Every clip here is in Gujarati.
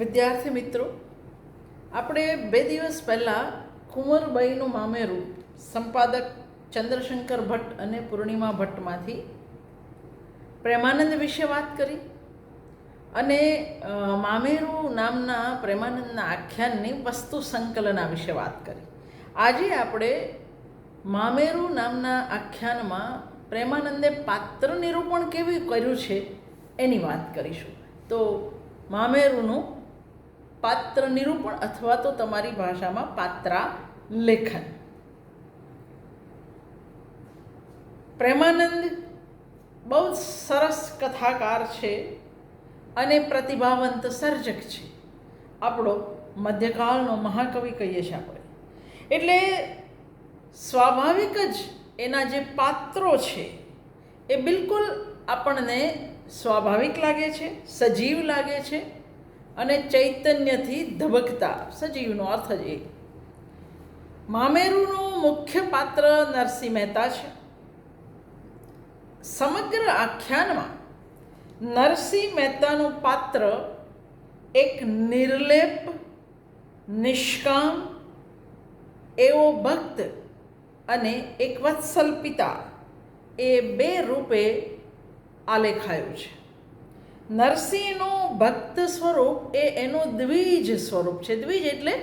વિદ્યાર્થી મિત્રો, આપણે બે દિવસ પહેલાં કુંવરબાઈનું મામેરું સંપાદક ચંદ્રશંકર ભટ્ટ અને પૂર્ણિમા ભટ્ટમાંથી પ્રેમાનંદ વિશે વાત કરી અને મામેરું નામના પ્રેમાનંદના આખ્યાનની વસ્તુ સંકલના વિશે વાત કરી. આજે આપણે મામેરું નામના આખ્યાનમાં પ્રેમાનંદે પાત્ર નિરૂપણ કેવી કર્યું છે એની વાત કરીશું. તો મામેરુંનું પાત્ર નિરૂપણ અથવા તો તમારી ભાષામાં પાત્રા લેખન પ્રેમાનંદ બહુ સરસ કથાકાર છે અને પ્રતિભાવંત સર્જક છે. આપણો મધ્યકાળનો મહાકવિ કહીએ છીએ આપણે. એટલે સ્વાભાવિક જ એના જે પાત્રો છે એ બિલકુલ આપણને સ્વાભાવિક લાગે છે, સજીવ લાગે છે અને ચૈતન્યથી ધબકતા. સજીવનો અર્થ જ એ. મામેરુનું મુખ્ય પાત્ર નરસિંહ મહેતા છે. સમગ્ર આખ્યાનમાં નરસિંહ મહેતાનું પાત્ર એક નિર્લેપ, નિષ્કામ, એવો ભક્ત અને એક વત્સલ પિતા એ બે રૂપે આલેખાયું છે. નરસિંહનું ભક્ત સ્વરૂપ એ એનું દ્વિજ સ્વરૂપ છે. દ્વિજ એટલે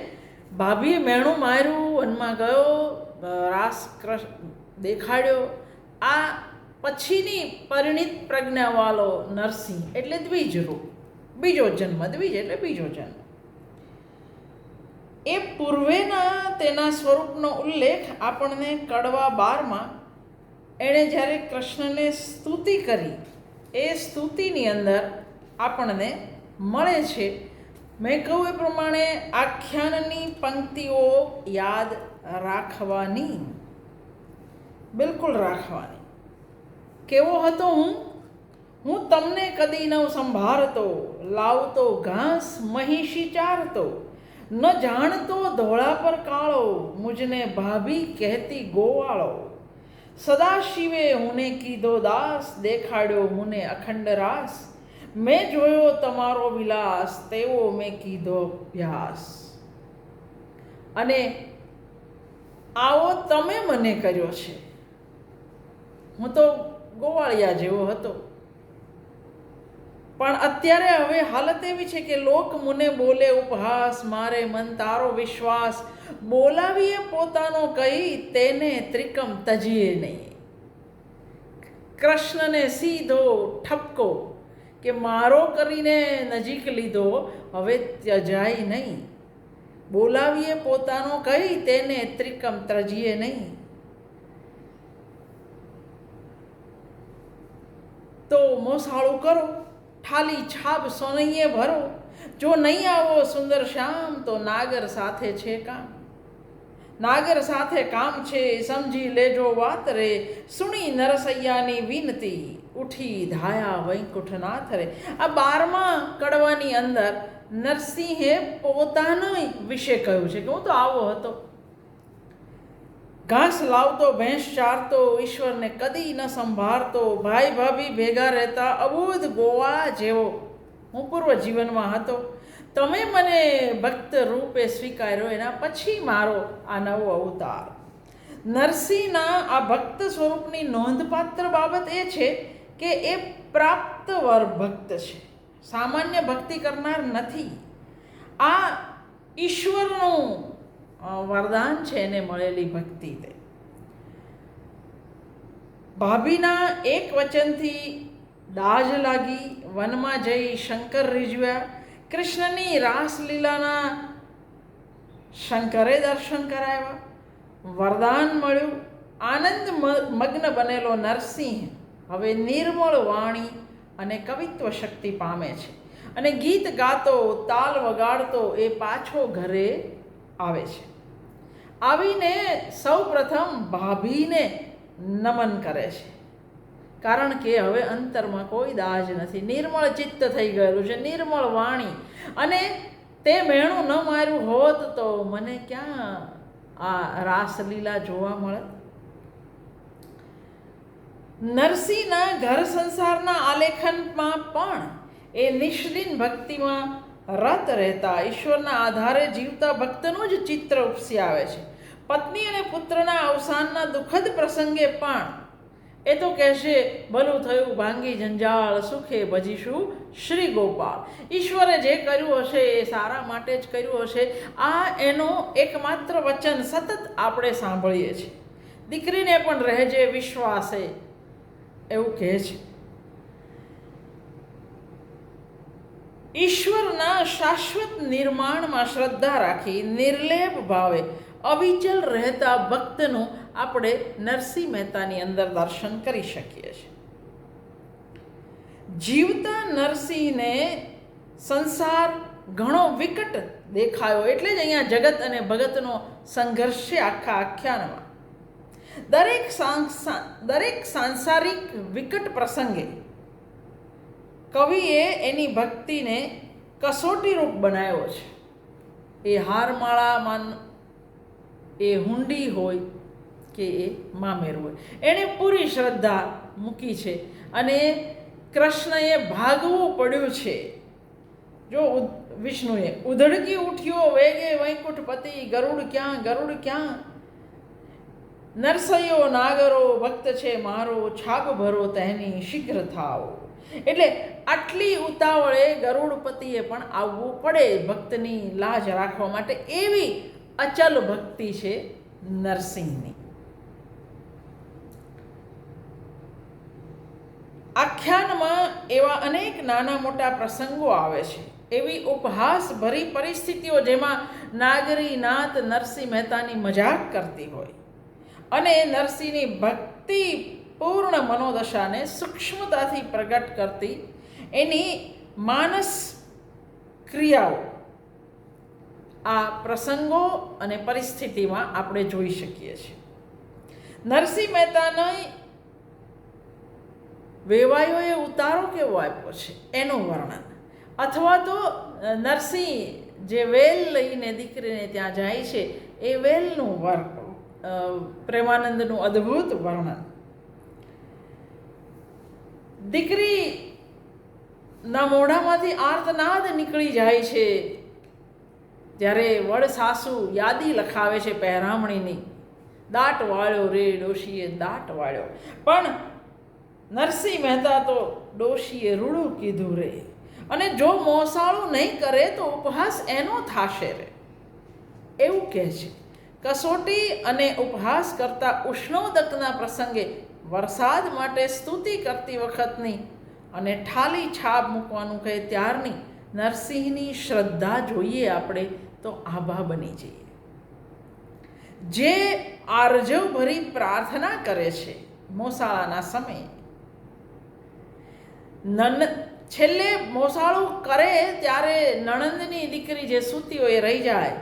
ભાભીએ મેણું માર્યું, વનમાં ગયો રાસ દેખાડ્યો. આ પછીની પરિણિત પ્રજ્ઞાવાળો નરસિંહ એટલે દ્વિજ રૂપ. બીજો જન્મ, દ્વિજ એટલે બીજો જન્મ. એ પૂર્વેના તેના સ્વરૂપનો ઉલ્લેખ આપણને કડવા બારમાં એણે જ્યારે કૃષ્ણને સ્તુતિ કરી એ સ્તુતિની અંદર આપણને મળે છે. મેં કહું એ પ્રમાણે આખ્યાનની પંક્તિઓ યાદ રાખવાની. બિલકુલ રાખવાની. કેવો હતો હું? હું તમને કદી ન સંભાળતો, લાવતો ઘાસ મહિષી ચારતો, ન જાણતો ધોળા પર કાળો, મુજને ભાભી કહેતી ગોવાળો. સદાશિવે હુને કીધો, દાસ દેખાડ્યો મુને અખંડ રાસ. મેં જોયો તમારો વિલાસ, તેવો મેં કીધો અભ્યાસ અને આવો તમે મને કર્યો છે. હું તો ગોવાળિયા જેવો હતો. પણ અત્યારે હવે હાલત એવી છે કે લોક મુને બોલે, ઉપહાસ, મારે મન તારો વિશ્વાસ. બોલાવીએ પોતાનો કહી તેને ત્રિકમ તજીએ નહીં. કૃષ્ણને સીધો ઠપકો કે મારો કરીને નજીક લીધો, હવે ત્યજાય નહીં. બોલાવીએ પોતાનો કહી તેને ત્રિકમ ત્રજીએ નહીં. તો મોસાળું કરો ઠાલી છાપ સોનૈયે ભરો. જો નહીં આવો સુંદર શ્યામ, તો નાગર સાથે છે કામ. નાગર સાથે કામ છે, સમજી લેજો વાત રે. સુણી નરસૈયાની વિનતી, ઉઠી ધાયા વૈકુંઠનાથ રે. આ બારમા કડવાની અંદર નરસિંહે પોતાના વિશે કહ્યું છે કે હું તો આવો હતો. ઘાસ લાવતો, ભેંસ ચારતો, ઈશ્વરને કદી ન સંભાળતો. ભાઈ ભાભી ભેગા રહેતા અબૂધ ગોવા જેવો હું પૂર્વ જીવનમાં હતો. તમે મને ભક્ત રૂપે સ્વીકાર્યો, એના પછી મારો આ નવો અવતાર. નરસિંહના આ ભક્ત સ્વરૂપની નોંધપાત્ર બાબત એ છે કે એ પ્રાપ્ત વર ભક્ત છે. સામાન્ય ભક્તિ કરનાર નથી. આ ઈશ્વરનું વરદાન છે એને મળેલી ભક્તિ તે. ભાભીના એક વચનથી દાજ લાગી વનમાં જઈ શંકર રીઝવ્યા કૃષ્ણની રાસલીલાના શંકરે દર્શન કરાવ્યા વરદાન મળ્યું આનંદ મગ્ન બનેલો નરસિંહ હવે નિર્મળ વાણી અને કવિત્વ શક્તિ પામે છે અને ગીત ગાતો તાલ વગાડતો એ પાછો ઘરે આવે છે આવીને સૌ પ્રથમ ભાભીને નમન કરે છે કારણ કે હવે અંતરમાં કોઈ દાજ નથી. નિર્મળ ચિત્ત થઈ ગયેલું છે, નિર્મળ વાણી. અને તે મેણું ન માર્યું હોત તો મને ક્યાં આ રાસલીલા જોવા મળે? નરસિંહના ઘર સંસારના આલેખનમાં પણ એ નિષ્લિન ભક્તિમાં રત રહેતા, ઈશ્વરના આધારે જીવતા ભક્તનું જ ચિત્ર ઉપસી આવે છે. પત્ની અને પુત્રના અવસાનના દુઃખદ પ્રસંગે પણ એ તો કહેશે ભલું થયું ભાંગી જંજાળ, સુખે ભજીશું શ્રી ગોપાલ. ઈશ્વરે જે કર્યું હશે એ સારા માટે જ કર્યું હશે. આ એનું એકમાત્ર વચન સતત આપણે સાંભળીએ છીએ. દીકરીને પણ રહેજે વિશ્વાસે, એવું કહે છે. ઈશ્વરના શાશ્વત નિર્માણમાં શ્રદ્ધા રાખી, નિર્લેપ ભાવે અવિચલ રહેતા ભક્તનું આપણે નરસિંહ મહેતાની અંદર દર્શન કરી શકીએ છીએ. જીવતા નરસિંહને સંસાર ઘણો વિકટ દેખાયો એટલે જ અહીંયા જગત અને ભગતનો સંઘર્ષ છે આખા આખ્યાનમાં. દરેક દરેક સાંસારિક વિકટ પ્રસંગે કવિએ એની ભક્તિને કસોટી રૂપ બનાવ્યો છે. એ હારમાળામાં એ હુંડી હોય કે એ મામેર હોય. એણે પૂરી શ્રદ્ધા મૂકી છે અને કૃષ્ણએ ભાગવું પડ્યું છે. જો વિષ્ણુએ ઉધડકી ઉઠ્યો, વેગે વૈકુંઠપતિ, ગરુડ ક્યાં ગરુડ ક્યાં? નરસૈયો નાગરો, ભક્ત છે મારો છાપ ભરો તેની શીઘ્ર થાવ એટલે આટલી ઉતાવળે ગરુડપતિએ પણ આવવું પડે ભક્તની લાજ રાખવા માટે એવી અચલ ભક્તિ છે નરસિંહની. આખ્યાનમાં એવા અનેક નાના મોટા પ્રસંગો આવે છે. એવી ઉપહાસ ભરી પરિસ્થિતિઓ જેમાં નાગરી નાત નરસિંહ મહેતાની મજાક કરતી હોય અને નરસિંહની ભક્તિ પૂર્ણ મનોદશાને સૂક્ષ્મતાથી પ્રગટ કરતી એની માનસ ક્રિયાઓ આ પ્રસંગો અને પરિસ્થિતિમાં આપણે જોઈ શકીએ છીએ. નરસિંહ મહેતાના વેવાયોએ ઉતારો કેવો આપ્યો છે? એનું વર્ણન. અથવા તો નરસિંહ જે વેલ લઈને દીકરીને ત્યાં જાય છે, એ વેલનું વર પ્રેમાનંદનું અદ્ભુત વર્ણન. દીકરી ના મોઢામાંથી આર્તનાદ નીકળી જાય છે જ્યારે વડ સાસુ યાદી લખાવે છે પહેરામણીની દાટ વાળ્યો રે ડોશીએ દાટ વાળ્યો. પણ નરસિંહ મહેતા તો ડોશીએ રૂડું કીધું રે. અને જો મોસાળું નહીં કરે તો ઉપહાસ એનો થાશે રે. એવું કહે છે. કસોટી અને ઉપહાસ કરતા ઉષ્ણોદકના પ્રસંગે વરસાદ માટે સ્તુતિ કરતી વખતની અને ઠાલી છાપ મૂકવાનું કહે ત્યારની નરસિંહની શ્રદ્ધા જોઈએ આપણે, તો આભા બની જઈએ. જે આરજવ ભરી પ્રાર્થના કરે છે મોસાળાના સમયે, નન, છેલ્લે મોસાળું કરે ત્યારે નણંદની દીકરી જે સૂતી હોય રહી જાય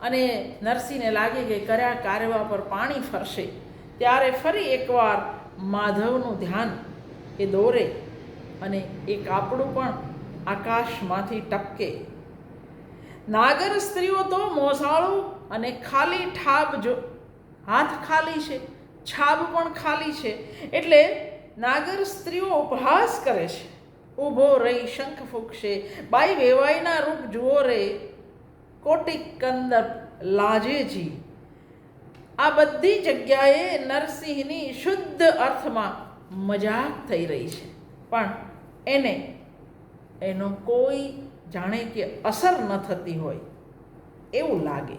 અને નરસિંહને લાગે કે કર્યા કારવા પર પાણી ફરશે. ત્યારે ફરી એકવાર માધવનું ધ્યાન એ દોરે અને એ કાપડું પણ આકાશમાંથી ટપકે. નાગર સ્ત્રીઓ તો મોસાળું અને ખાલી ઠાબ જો, હાથ ખાલી છે, છાબ પણ ખાલી છે. એટલે નાગર સ્ત્રીઓ ઉપહાસ કરે છે. ઊભો રહી શંખ ફૂંકશે, બાઈ વેવાઈના રૂપ જુઓ રે. કોટિક કંદર લાજેજી આ બધી જગ્યાએ નરસિંહની શુદ્ધ અર્થમાં મજાક થઈ રહી છે. પણ એને એનો કોઈ જાણે કે અસર ન થતી હોય એવું લાગે.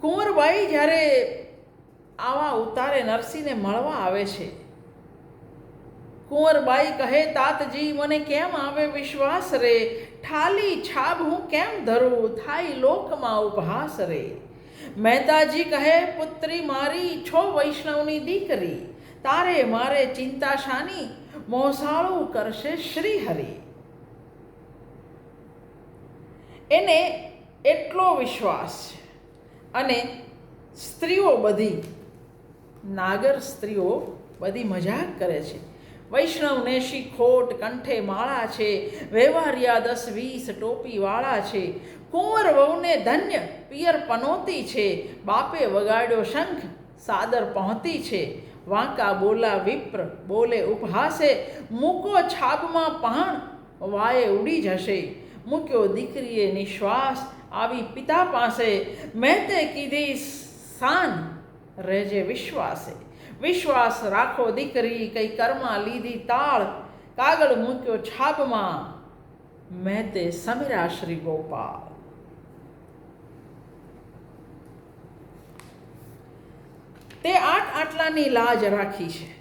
કુંવરબાઈ જ્યારે આવા ઉતારે નરસિંહને મળવા આવે છે, કુંવરબાઈ કહે, તાતજી, મને કેમ આવે વિશ્વાસ રે? ઠાલી છાબ હું કેમ ધરું? થાય લોકમાં ઉપહાસ રે. મહેતાજી કહે, પુત્રી મારી, છો વૈષ્ણવની દીકરી. તારે મારે ચિંતા શાની મોસાળું કરશે શ્રી હરિ એને એટલો વિશ્વાસ છે અને સ્ત્રીઓ બધી, નાગર સ્ત્રીઓ બધી મજાક કરે છે. વૈષ્ણવને શીખોટ, કંઠે માળા છે, વ્યવહારિયા દસ વીસ ટોપીવાળા છે. કુંવર વહુને ધન્ય પિયર પનોતી છે. બાપે વગાડ્યો શંખ, સાદર પહોંતી છે. વાંકા બોલા વિપ્ર, બોલે ઉપહાસે. મૂકો છાબમાં પહાણ વાએ ઉડી જશે. મૂક્યો દીકરીએ નિશ્વાસ, આવી પિતા પાસે. મેં તે કીધી સાન, રહેજે વિશ્વાસે. વિશ્વાસ રાખો દીકરી, કઈ કર્મા લીધી તાળ. કાગળ મૂક્યો છાપમાં. મેં તે સમીરા શ્રી ગોપાલ. તે આઠ આટલાની લાજ રાખી છે.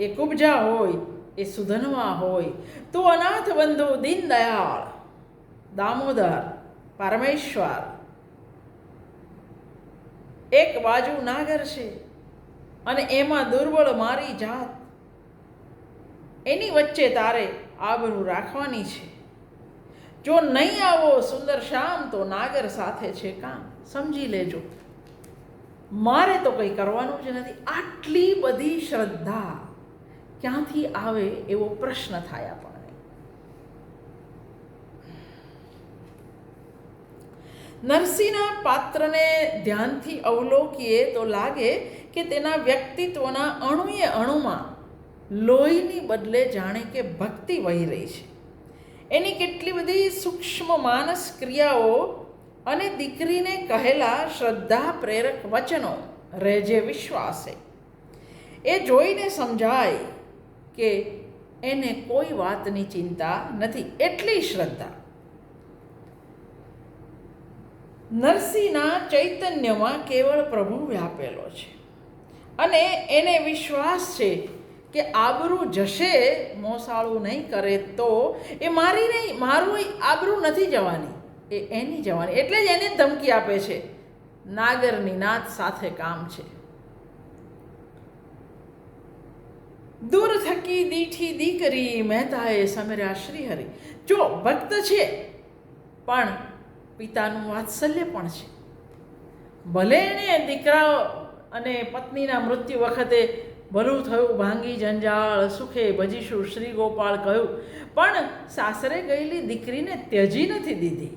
એ કુબજા હોય, એ સુધનવા હોય, તો અનાથ બંધુ દીનદયાળ, દામોદર, પરમેશ્વર. એક બાજુ નાગર છે અને એમાં દુર્બળ મારી જાત. એની વચ્ચે તારે આબરૂ રાખવાની છે. જો નહીં આવો સુંદર શ્યામ, તો નાગર સાથે છે કામ. સમજી લેજો. મારે તો કંઈ કરવાનું જ નથી. આટલી બધી શ્રદ્ધા ક્યાંથી આવે એવો પ્રશ્ન થાય આપણને. નરસિંહના પાત્રને ધ્યાનથી અવલોકીએ તો લાગે કે તેના વ્યક્તિત્વના અણુએ અણુમાં લોહીની બદલે જાણે કે ભક્તિ વહી રહી છે. એની કેટલી બધી સૂક્ષ્મ માનસ ક્રિયાઓ અને દીકરીને કહેલા, શ્રદ્ધા પ્રેરક વચનો રહેજે વિશ્વાસે. એ જોઈને સમજાય કે એને કોઈ વાતની ચિંતા નથી, એટલી શ્રદ્ધા. નરસિંહના ચૈતન્યમાં કેવળ પ્રભુ વ્યાપેલો છે અને એને વિશ્વાસ છે કે આબરૂ જશે, મોસાળું નહીં કરે તો એ મારી નહીં મારું આબરૂ નથી જવાની. એ એની જવાની, એટલે જ એને ધમકી આપે છે. નાગરની નાથ સાથે કામ છે. દૂર થકી દીઠી દીકરી મહેતાએ સમર્યા શ્રીહરિ. જો ભક્ત છે, પણ પિતાનું વાત્સલ્ય પણ છે. ભલે એણે દીકરા અને પત્નીના મૃત્યુ વખતે ભલું થયું, ભાંગી જંજાળ, સુખે ભજીશું શ્રી ગોપાળ કહ્યું, પણ સાસરે ગયેલી દીકરીને ત્યજી નથી દીધી.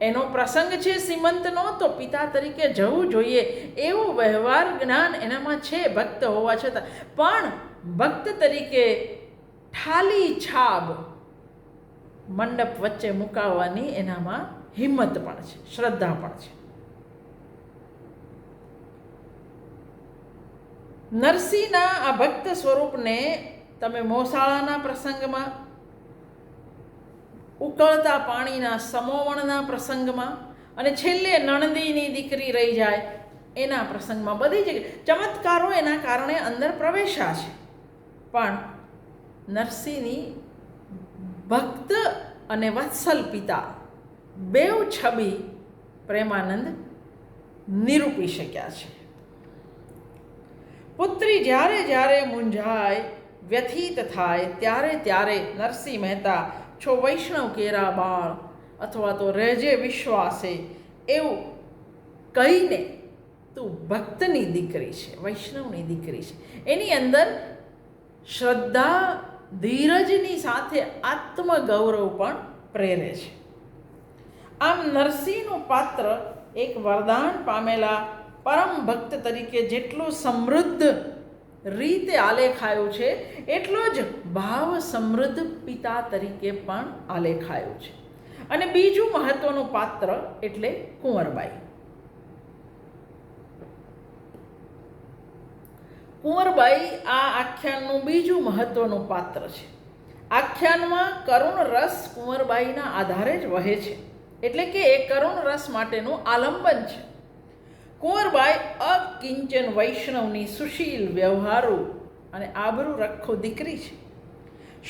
એનો પ્રસંગ છે સીમંતનો તો પિતા તરીકે જવું જોઈએ. એવું વ્યવહાર જ્ઞાન એનામાં છે ભક્ત હોવા છતાં. પણ ભક્ત તરીકે ઠાલી છાબ મંડપ વચ્ચે મુકાવવાની એનામાં હિંમત પણ છે, શ્રદ્ધા પણ છે. નરસિંહના આ ભક્ત સ્વરૂપને તમે મોસાળાના પ્રસંગમાં ઉકળતા પાણીના સમોવણના પ્રસંગમાં અને છેલ્લે નણદીની દીકરી રહી જાય એના પ્રસંગમાં બધી જગ્યાએ ચમત્કારો એના કારણે અંદર પ્રવેશા છે. પણ નરસિંહની ભક્ત અને વત્સલ પિતા બેવ છબી પ્રેમાનંદ નિરૂપી શક્યા છે. પુત્રી જ્યારે જ્યારે મૂંઝાય, વ્યથિત થાય, ત્યારે ત્યારે નરસિંહ મહેતા છો વૈષ્ણવ કેરા બાળ અથવા તો રહેજે વિશ્વાસે એવું કહીને તું ભક્તની દીકરી છે, વૈષ્ણવની દીકરી છે. એની અંદર શ્રદ્ધા ધીરજની સાથે આત્મગૌરવ પણ પ્રેરે છે. આમ નરસિંહનું પાત્ર એક વરદાન પામેલા પરમ ભક્ત તરીકે જેટલું સમૃદ્ધ રીતે આલેખાયું છે, એટલો જ ભાવ સમૃદ્ધ પિતા તરીકે પણ આલેખાયો છે. અને બીજું મહત્વનું પાત્ર એટલે કુંવરબાઈ. કુંવરબાઈ આ આખ્યાનનું બીજું મહત્વનું પાત્ર છે. આખ્યાનમાં કરુણ રસ કુંવરબાઈના આધારે જ વહે છે. એટલે કે એ કરુણ રસ માટેનું આલંબન છે. કુંવરબાઈ અકિંચન વૈષ્ણવની સુશીલ વ્યવહારુ અને આબરૂ રખો દીકરી છે.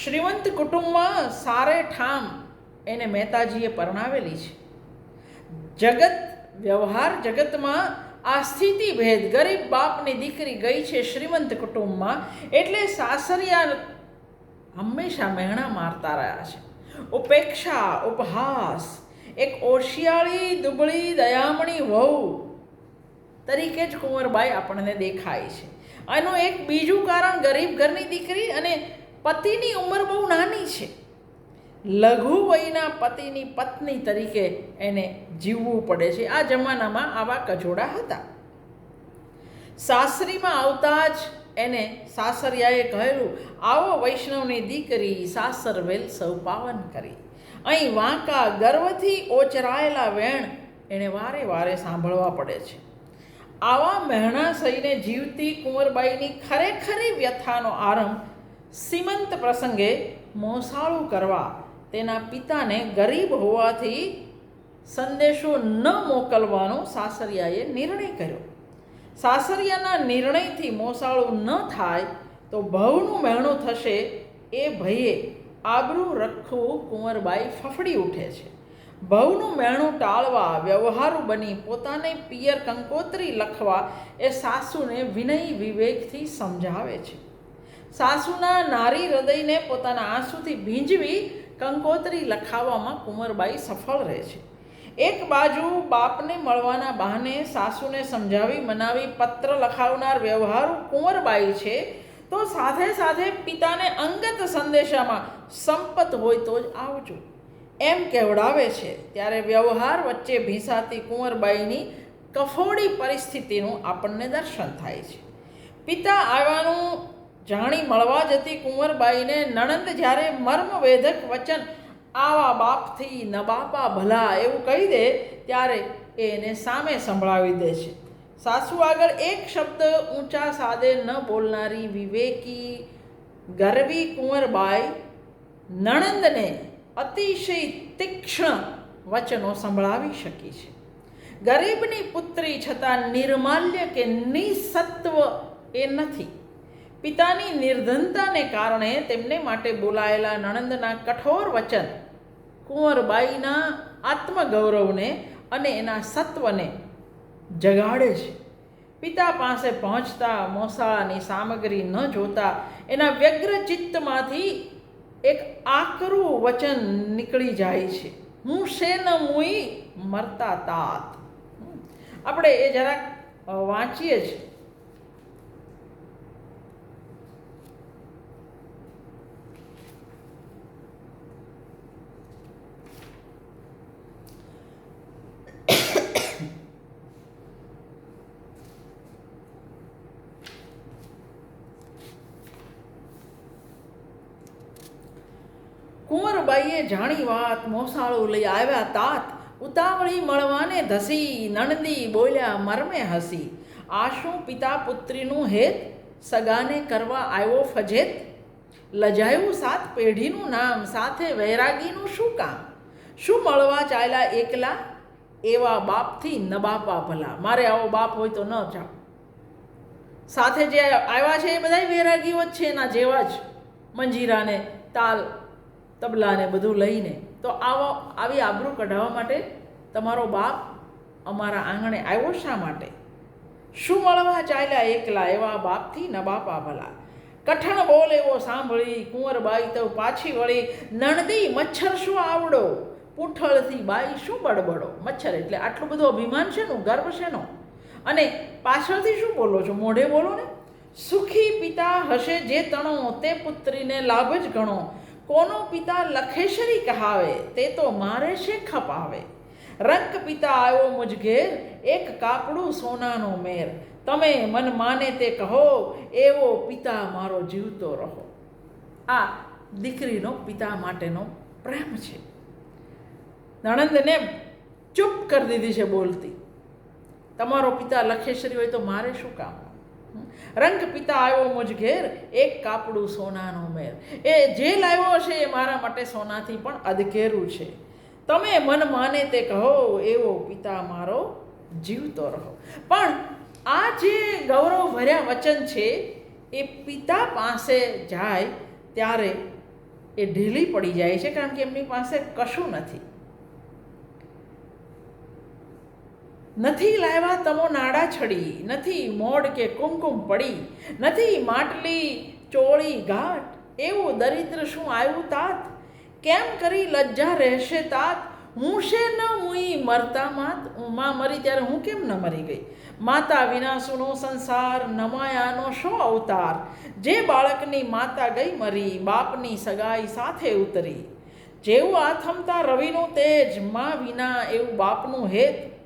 શ્રીમંત કુટુંબમાં સારે ઠામ એને મહેતાજીએ પરણાવેલી છે. જગત, વ્યવહાર જગતમાં આ સ્થિતિ ભેદ ગરીબ બાપની દીકરી ગઈ છે શ્રીમંત કુટુંબમાં એટલે સાસરિયા હંમેશા મહેણા મારતા રહ્યા છે. ઉપેક્ષા, ઉપહાસ, એક ઓશિયાળી દુબળી દયામણી વહુ તરીકે જ કુંવરબાઈ આપણને દેખાય છે. આનું એક બીજું કારણ ગરીબ ઘરની દીકરી અને પતિની ઉંમર બહુ નાની છે. લઘુ વયના પતિની પત્ની તરીકે એને જીવવું પડે છે. આ જમાનામાં આવા કજોડા હતા. સાસરીમાં આવતા જ એને સાસરિયાએ કહેલું, આવો વૈષ્ણવની દીકરી સાસર વેલ સૌ પાવન કરી. અહીં વાંકા ગર્વથી ઓચરાયેલા વેણ એણે વારે વારે સાંભળવા પડે છે. આવા મહેણા સહીને જીવતી કુંવરબાઈની ખરેખરી વ્યથાનો આરંભ સીમંત પ્રસંગે મોસાળું કરવા તેના પિતાને ગરીબ હોવાથી સંદેશો ન મોકલવાનો સાસરિયાએ નિર્ણય કર્યો. સાસરિયાના નિર્ણયથી મોસાળું ન થાય તો ભવનું મહેણું થશે એ ભયે આબરૂ રખવું કુંવરબાઈ ફફડી ઉઠે છે. ભવનું મહેણું ટાળવા વ્યવહારુ બની પોતાને પિયર કંકોત્રી લખવા એ સાસુને વિનય વિવેકથી સમજાવે છે. સાસુના નારી હૃદયને પોતાના આંસુથી ભીંજવી કંકોત્રી લખાવવામાં કુંવરબાઈ સફળ રહે છે. એક બાજુ બાપને મળવાના બહાને સાસુને સમજાવી મનાવી પત્ર લખાવનાર વ્યવહારુ કુંવરબાઈ છે, તો સાથે સાથે પિતાને અંગત સંદેશામાં સંપત હોય તો જ આવજો. એમ કહેવડાવે છે, ત્યારે વ્યવહાર વચ્ચે ભીસાતી કુંવરબાઈની કફોડી પરિસ્થિતિનું આપણને દર્શન થાય છે. પિતા આવ્યાનું જાણી મળવા જતી કુંવરબાઈને નણંદ જ્યારે મર્મવેધક વચન આવા બાપથી ન બાપા ભલા એવું કહી દે, ત્યારે એ એને સામે સંભળાવી દે છે. સાસુ આગળ એક શબ્દ ઊંચા સાદે ન બોલનારી વિવેકી ગરવી કુંવરબાઈ નણંદને અતિશય તીક્ષ્ણ વચનો સંભળાવી શકી છે. ગરીબની પુત્રી છતાં નિર્માલ્ય કે નિસત્વ એ નથી. પિતાની નિર્ધનતાને કારણે તેમને માટે બોલાયેલા નણંદના કઠોર વચન, કુંવરબાઈના આત્મગૌરવને અને એના સત્વને જગાડે છે. પિતા પાસે પહોંચતા મોસાળાની સામગ્રી ન જોતા એના વ્યગ્ર ચિત્તમાંથી એક આકરું વચન નીકળી જાય છે. હું શે ન મુઈ મરતા તાત. આપણે એ જરાક વાંચીએ છીએ જાણી વાત મોસાળું લઈ આવ્યા તાત. ઉતાવળી મળવાને ધસી, નણદી બોલ્યા, મરમે હસી. આ શું પિતા પુત્રીનું હેત? સગાને કરવા આવ્યો ફજેત? લજાયું સાત પેઢીનું નામ, સાથે વૈરાગીનું શું કામ? શું મળવા ચાલ્યા એકલા? એવા બાપથી ન બાપા ભલા. મારે આવો બાપ હોય તો ન જાઓ સાથે જે આવ્યા છે એ બધા વૈરાગીઓ જ છે એના જેવા જ. મંજીરાને તાલ તબલાને બધું લઈને, તો આવો, આવી આબરૂ કઢાવવા માટે તમારો બાપ અમારા આંગણે આવ્યો શા માટે? શું મળવા ચાલ્યા એકલા એવા બાપથી? ન બાપા ભલા. કઠણ બોલ એવો સાંભળી કુંવરબાઈ તો પાછી વળી, નણદી, મચ્છર શું આવડો? પૂઠળથી બાઈ શું બડબડો? મચ્છર એટલે આટલું બધું અભિમાન છે નું ગર્વ છે નો અને પાછળથી શું બોલો છો? મોઢે બોલો ને. સુખી પિતા હશે જે તણો, તે પુત્રીને લાભ જ ગણો. કોનો પિતા લખેશરી કહાવે તે તો મારે છે ખપાવે. રંક પિતા આવ્યો મુજ ઘેર, એક કાપડું સોનાનો મેર. તમે મન માને તે કહો, એવો પિતા મારો જીવતો રહો. આ દીકરીનો પિતા માટેનો પ્રેમ છે. નણંદને ચૂપ કરી દીધી છે બોલતી. તમારો પિતા લખેશ્વરી હોય તો મારે શું કામ? રંગ પિતા આવ્યો મુજ ઘેર, એક કાપડું સોનાનો મેર. એ જે લાવ્યો છે એ મારા માટે સોનાથી પણ અધકેરું છે. તમે મન માને તે કહો, એવો પિતા મારો જીવતો રહો. પણ આ જે ગૌરવ ભર્યા વચન છે, એ પિતા પાસે જાય ત્યારે એ ઢીલી પડી જાય છે, કારણ કે એમની પાસે કશું નથી. નથી લાવ્યા તમો નાડા છડી, નથી મોડ કે કુમકુમ પડી, નથી માટલી ચોળી ઘાટ, એવું દરિદ્ર શું આવ્યું તાત? કેમ કરી લજ્જા રહેશે તાત? હું છે ન મુઈ મરતા માત? માં મરી ત્યારે હું કેમ ન મરી ગઈ? માતા વિનાશુનો સંસાર નમાયાનો શો અવતાર? જે બાળકની માતા ગઈ મરી, બાપની સગાઈ સાથે ઉતરી. જેવું આથમતા રવિનું તેજ, માં વિના એવું બાપનું હેત.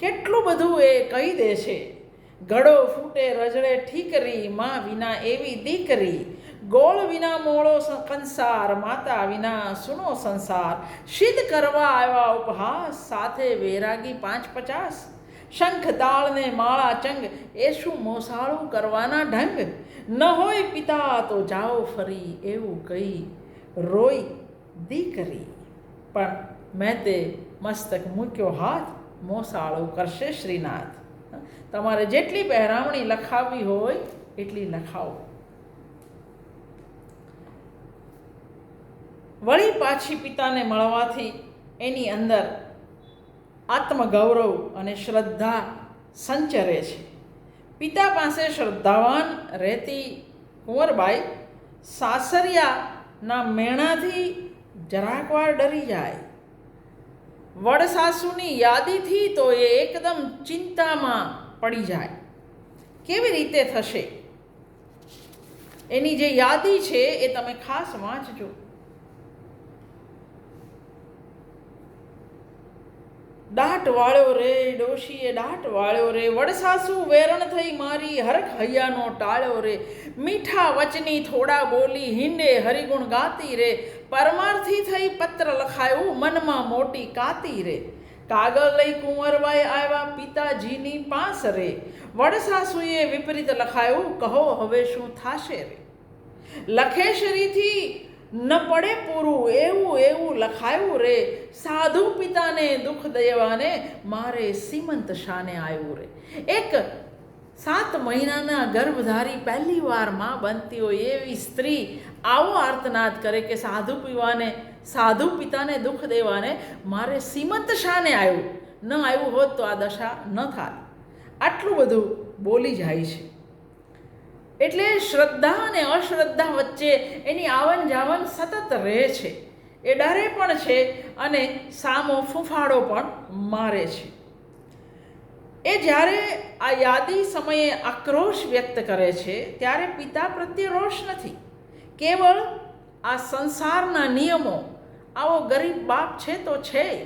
કેટલું બધું એ કહી દે છે. ઘડો ફૂટે રજળે ઠીકરી, માં વિના એવી દીકરી. ગોળ વિના મોળો કંસાર માતા વિના સુનો સંસાર. સિદ્ધ કરવા આવ્યા ઉપહાસ, સાથે વૈરાગી પાંચ પચાસ. શંખ તાળ ને માળા ચંગ એ શું મોસાળું કરવાના ઢંગ. ન હોય પિતા તો જાઓ ફરી, એવું કહી રોઈ દીકરી. પણ મેં તે મસ્તક મૂક્યો હાથ. મોસાળું કરશે શ્રીનાથ. તમારે જેટલી પહેરામણી લખાવવી હોય, એટલી લખાવો. વળી પાછી પિતાને મળવાથી એની અંદર આત્મગૌરવ અને શ્રદ્ધા સંચરે છે. પિતા પાસે શ્રદ્ધાવાન રહેતી કુંવરબાઈ સાસરિયાના મેણાથી જરાકવાર ડરી જાય. વડસાસુની યાદીથી તો એ એકદમ ચિંતામાં પડી જાય. કેવી રીતે થશે? એની જે યાદી છે એ તમે ખાસ વાંચજો. દાટ વાળ્યો રે ડોશીએ દાટ વાળ્યો રે. વડસાસુ વેરણ થઈ મારી હરખ હૈયાનો ટાળ્યો રે. મીઠા વચની થોડા બોલી હિંડે હરિગુણ ગાતી રે. પરમાર્થી થઈ પત્ર લખાયું મનમાં મોટી કાતી રે. કાગળ લઈ કુંવરબાઈ આવ્યા પિતાજીની પાસ રે. વડસાસુએ વિપરીત લખાયું, કહો હવે શું થાશે રે? લખેશરીથી ન પડે પૂરું, એવું એવું લખાયું રે. સાધુ પિતાને દુઃખ દેવાને મારે સીમંત શાને આવ્યું રે. એક સાત મહિનાના ગર્ભધારી પહેલી વાર બનતી હોય એવી સ્ત્રી આવો આર્તનાદ કરે કે સાધુ પીવાને, સાધુ પિતાને દુઃખ દેવાને મારે સીમંત શાને આવ્યું. ન આવ્યું હોત તો આ દશા ન થાય. આટલું બધું બોલી જાય છે. એટલે શ્રદ્ધા અને અશ્રદ્ધા વચ્ચે એની આવન જાવન સતત રહે છે. એ ડરે પણ છે અને સામો ફૂંફાડો પણ મારે છે. એ જ્યારે આ યાદી સમયે આક્રોશ વ્યક્ત કરે છે, ત્યારે પિતા પ્રત્યે રોષ નથી. કેવળ આ સંસારના નિયમો, આવો ગરીબ બાપ છે તો છે.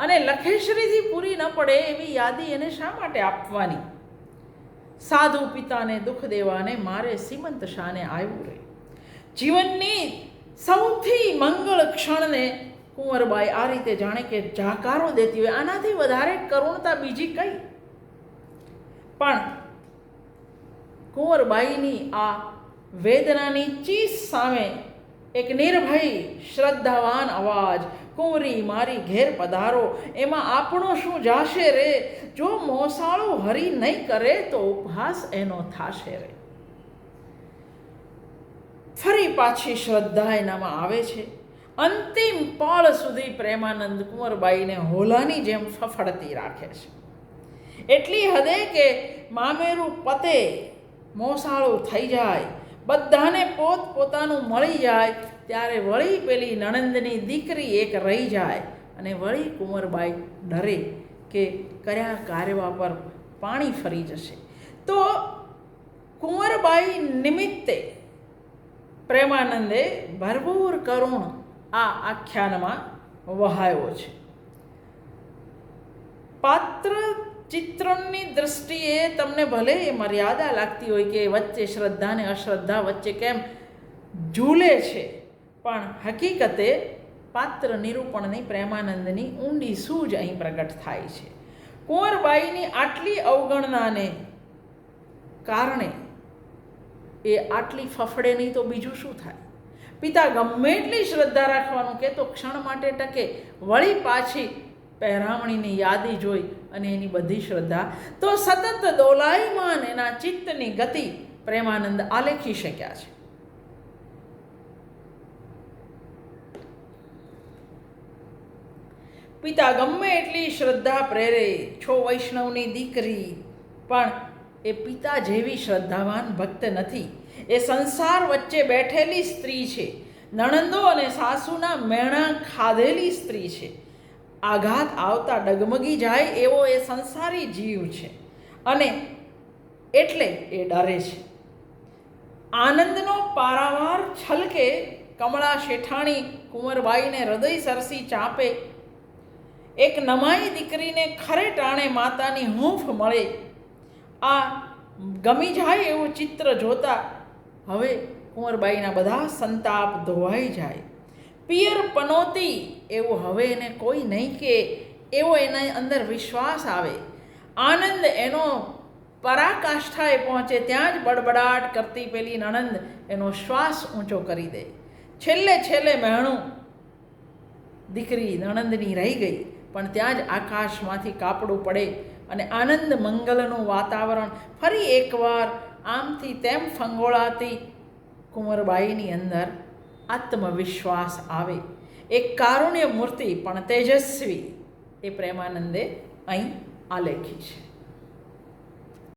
અને લખેશ્રીથી પૂરી ન પડે એવી યાદી એને શા માટે આપવાની? સાધુ પિતાને દુઃખ દેવાને મારે સીમંત શાને આવ્યું રહે જીવનની સૌથી મંગળ ક્ષણને કુંવરબાઈ આ રીતે જાણે કે જાકારો દેતી હોય. આનાથી વધારે કરુણતા બીજી કઈ? પણ કુંવરબાઈની આ વેદનાની ચીસ સામે એક નિર્ભય, શ્રદ્ધાવાન અવાજ કુંવરી, મારી ઘેર પધારો, એમાં આપણો શું જાશે રે? જો મોસાળો હરી નહીં કરે તો ઉપહાસ એનો થાશે રે. ફરી પાછી શ્રદ્ધા એનામાં આવે છે. અંતિમ પળ સુધી પ્રેમાનંદ કુંવરબાઈને હોલાની જેમ ફફડતી રાખે છે. એટલી હદે કે મામેરું પતે, મોસાળું થઈ જાય, બધાને પોત પોતાનું મળી જાય ત્યારે વળી પેલી નણંદની દીકરી એક રહી જાય અને વળી કુંવરબાઈ ડરે કે કયા કાર્યવા પર પાણી ફરી જશે. તો કુંવરબાઈ નિમિત્તે પ્રેમાનંદે ભરપૂર કરુણ આ આખ્યાનમાં વહાયો છે. પાત્ર ચિત્રણની દૃષ્ટિએ તમને ભલે એ મર્યાદા લાગતી હોય કે વચ્ચે શ્રદ્ધા ને અશ્રદ્ધા વચ્ચે કેમ ઝૂલે છે પણ હકીકતે પાત્ર નિરૂપણની પ્રેમાનંદની ઊંડી સૂઝ અહીં પ્રગટ થાય છે. કુંવરબાઈની આટલી અવગણનાને કારણે એ આટલી ફફડે નહીં તો બીજું શું થાય? પિતા ગમે એટલી શ્રદ્ધા રાખવાનું કે તો ક્ષણ માટે ટકે, વળી પાછી પહેરામણીની યાદી જોઈ અને એની બધી શ્રદ્ધા. તો સતત દોલાયમાન એના ચિત્તની ગતિ પ્રેમાનંદ આલેખી શક્યા છે. પિતા ગમે એટલી શ્રદ્ધા પ્રેરે, છો વૈષ્ણવની દીકરી, પણ એ પિતા જેવી શ્રદ્ધાવાન ભક્ત નથી. એ સંસાર વચ્ચે બેઠેલી સ્ત્રી છે. નણંદો અને સાસુના મેણા ખાધેલી સ્ત્રી છે. આઘાત આવતા ડગમગી જાય એવો એ સંસારી જીવ છે અને એટલે એ ડરે છે. આનંદનો પારાવાર છલકે કમળા શેઠાણી કુંવરબાઈને હૃદય સરસી ચાપે એક નમાઈ દીકરીને ખરે ટાણે માતાની હૂંફ મળે. આ ગમી જાય એવું ચિત્ર જોતા હવે કુંવરબાઈના બધા સંતાપ ધોવાઈ જાય. પિયર પનોતી એવું હવે એને કોઈ નહીં કે, એવો એના અંદર વિશ્વાસ આવે. આનંદ એનો પરાકાષ્ઠાએ પહોંચે ત્યાં જ બડબડાટ કરતી પેલી નણંદ એનો શ્વાસ ઊંચો કરી દે. છેલ્લે છેલ્લે મહેણું દીકરી નણંદની રહી ગઈ. પણ ત્યાં જ આકાશમાંથી કાપડું પડે અને આનંદ મંગલનું વાતાવરણ ફરી એકવાર આમથી તેમ ફંગોળાતી કુંવરબાઈની અંદર આત્મવિશ્વાસ આવે. એક કારુણ્ય મૂર્તિ પણ તેજસ્વી. એ પ્રેમાનંદે અહીં આલેખી છે.